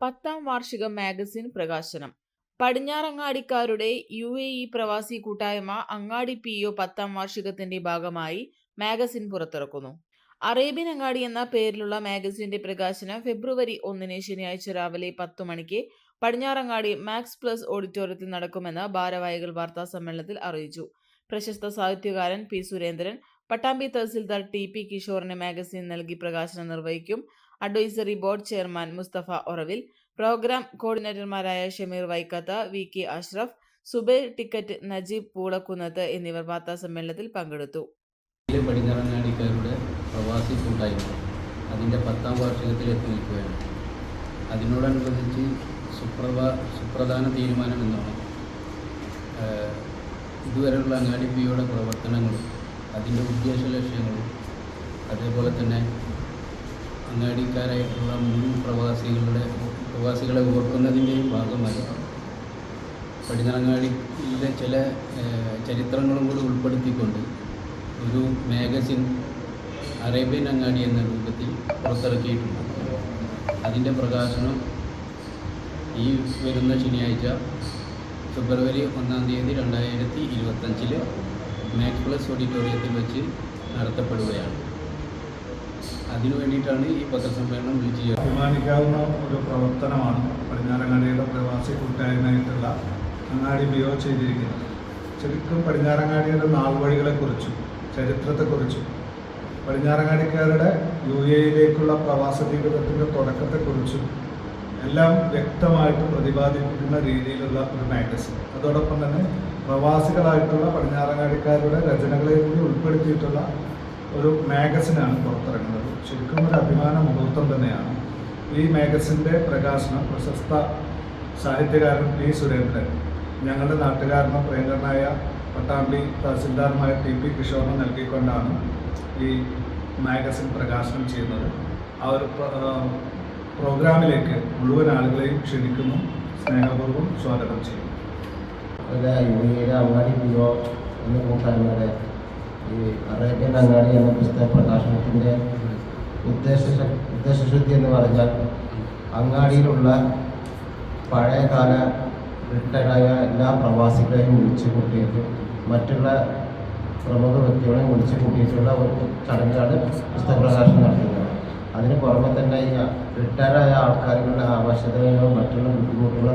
പത്താം വാർഷിക മാഗസിൻ പ്രകാശനം. പടിഞ്ഞാറങ്ങാടിക്കാരുടെ യു എ ഇ പ്രവാസി കൂട്ടായ്മ അങ്ങാടി പി ഒ പത്താം വാർഷികത്തിന്റെ ഭാഗമായി മാഗസിൻ പുറത്തിറക്കുന്നു. അറേബ്യൻ അങ്ങാടി എന്ന പേരിലുള്ള മാഗസിന്റെ പ്രകാശനം ഫെബ്രുവരി ഒന്നിന് ശനിയാഴ്ച രാവിലെ പത്തു മണിക്ക് പടിഞ്ഞാറങ്ങാടി മാക്സ് പ്ലസ് ഓഡിറ്റോറിയത്തിൽ നടക്കുമെന്ന് ഭാരവാഹികൾ വാർത്താ സമ്മേളനത്തിൽ അറിയിച്ചു. പ്രശസ്ത സാഹിത്യകാരൻ P Surendran Pattambi tahsildar T P കിഷോറിന് magazine നൽകി പ്രകാശനം നിർവഹിക്കും. Advisory board chairman Mustafa Oravil program കോർഡിനേറ്റർമാരായ Shameer Vaikkath V K Ashraf Subair ticket Najeeb Poolakkunnath എന്നിവർ വാർത്താ സമ്മേളനത്തിൽ പങ്കെടുത്തു പടിഞ്ഞാറങ്ങാടിക്കാരുടെ പ്രവാസി കൂട്ടായ്മ അതിന്റെ പത്താം വാർഷികത്തിൽ എത്തി നിൽക്കുകയാണ് അതിനോടനുബന്ധിച്ച് സുപ്രഭ സുപ്രധാന തീരുമാനം എന്നാണ് ഇതുവരെയുള്ള അങ്ങാടി പിയുടെ പ്രവർത്തനങ്ങളും അതിന്റെ ഉദ്ദേശ ലക്ഷ്യങ്ങളും അതേപോലെ തന്നെ അങ്ങാടിക്കാരായിട്ടുള്ള മുൻ പ്രവാസികളുടെ പ്രവാസികളെ ഓർക്കുന്നതിന്റെയും ഭാഗമായി പടിഞ്ഞാറങ്ങാടിയിലെ ചില ചരിത്രങ്ങളും കൂടി ഉൾപ്പെടുത്തിക്കൊണ്ട് ഒരു മാഗസിൻ അറേബ്യൻ അങ്ങാടി എന്ന രൂപത്തിൽ പുറത്തിറക്കിയിട്ടുണ്ട്. അതിന്റെ പ്രകാശനം ഈ വരുന്ന ശനിയാഴ്ച ഫെബ്രുവരി ഒന്നാം തീയതി രണ്ടായിരത്തി ഇരുപത്തഞ്ചിൽ മാക്സ് പ്ലസ് ഓഡിറ്റോറിയത്തിൽ വെച്ച് നടത്തപ്പെടുകയാണ്. അതിനു വേണ്ടിയിട്ടാണ് ഈ പത്രസമ്മേളനം വിളിച്ചു അഭിമാനിക്കാവുന്ന ഒരു പ്രവർത്തനമാണ് പടിഞ്ഞാറങ്ങാടിയുടെ പ്രവാസി കൂട്ടായ്മയായിട്ടുള്ള അങ്ങാടി ബിയോ ചെയ്തിരിക്കുന്നത്. ശരിക്കും പടിഞ്ഞാറങ്ങാടിയുടെ നാൾവഴികളെക്കുറിച്ചും ചരിത്രത്തെക്കുറിച്ചും പടിഞ്ഞാറങ്ങാടിക്കാരുടെ യു എയിലേക്കുള്ള പ്രവാസ ജീവിതത്തിന്റെ തുടക്കത്തെക്കുറിച്ചും എല്ലാം വ്യക്തമായിട്ട് പ്രതിപാദിക്കുന്ന രീതിയിലുള്ള ഒരു മാഗസിൻ. അതോടൊപ്പം തന്നെ പ്രവാസികളായിട്ടുള്ള പടിഞ്ഞാറങ്ങാടിക്കാരുടെ രചനകളെ കൂടി ഉൾപ്പെടുത്തിയിട്ടുള്ള ഒരു മാഗസിനാണ് പുറത്തിറങ്ങുന്നത്. ശരിക്കും ഒരു അഭിമാന മുഹൂർത്തം തന്നെയാണ്. ഈ മാഗസിന്റെ പ്രകാശനം പ്രശസ്ത സാഹിത്യകാരൻ പി. സുരേന്ദ്രൻ ഞങ്ങളുടെ നാട്ടുകാരനും പ്രിയങ്കരനായ പട്ടാമ്പി തഹസിൽദാറുമായ ടി. പി. കിഷോറിന് നൽകിക്കൊണ്ടാണ് ഈ മാഗസിൻ പ്രകാശനം ചെയ്യുന്നത്. ആ ഒരു പ്രോഗ്രാമിലേക്ക് മുഴുവൻ ആളുകളെയും ക്ഷണിക്കുന്നു. സ്നേഹപൂർവം സ്വാഗതം ചെയ്യുന്നു. ഇവിടെ യു എയുടെ അങ്ങാടി പിഒ എന്ന കൂട്ടായ്മയുടെ ഈ അറേബ്യൻ അങ്ങാടി എന്ന പുസ്തക പ്രകാശനത്തിന്റെ ഉദ്ദേശ ഉദ്ദേശശുദ്ധി എന്ന് പറഞ്ഞാൽ അങ്ങാടിയിലുള്ള പഴയകാല റിട്ടയർഡായ എല്ലാ പ്രവാസികളെയും വിളിച്ചു കൂട്ടിയിട്ട് മറ്റുള്ള പ്രമുഖ വ്യക്തികളെയും വിളിച്ചു കൂട്ടിയിട്ടുള്ള ഒരു ചടങ്ങാണ് പുസ്തക പ്രകാശനം നടത്തുന്നത്. അതിന് പുറമെ തന്നെ ഈ റിട്ടയർഡായ ആൾക്കാരുടെ ആവശ്യതകളും മറ്റുള്ള ബുദ്ധിമുട്ടുകളോ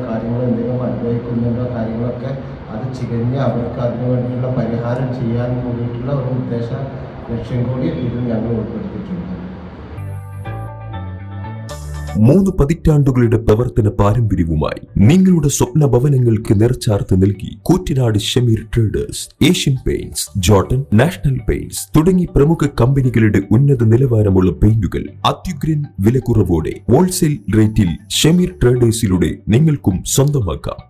എന്തെങ്കിലും കാര്യങ്ങളൊക്കെ അത് ചികഞ്ഞ് അവർക്ക് അതിനു വേണ്ടിയുള്ള പരിഹാരം ചെയ്യാൻ കൂടിയിട്ടുള്ള ഒരു ഉദ്ദേശ ലക്ഷ്യം കൂടി ഇതിൽ ഞങ്ങൾ ഉൾപ്പെടുത്തിയിട്ടുണ്ട്. മൂന്ന് പതിറ്റാണ്ടുകളുടെ പ്രവർത്തന പാരമ്പര്യവുമായി നിങ്ങളുടെ സ്വപ്ന ഭവനങ്ങൾക്ക് നിറച്ചാർത്ത് നൽകി Koottanad Shameer traders Asian paints Jotun National paints തുടങ്ങി പ്രമുഖ കമ്പനികളുടെ ഉന്നത നിലവാരമുള്ള പെയിന്റുകൾ അത്യുഗ്രൻ വിലക്കുറവോടെ ഹോൾസെയിൽ റേറ്റിൽ ഷമീർ ട്രേഡേഴ്സിലൂടെ നിങ്ങൾക്കും സ്വന്തമാക്കാം.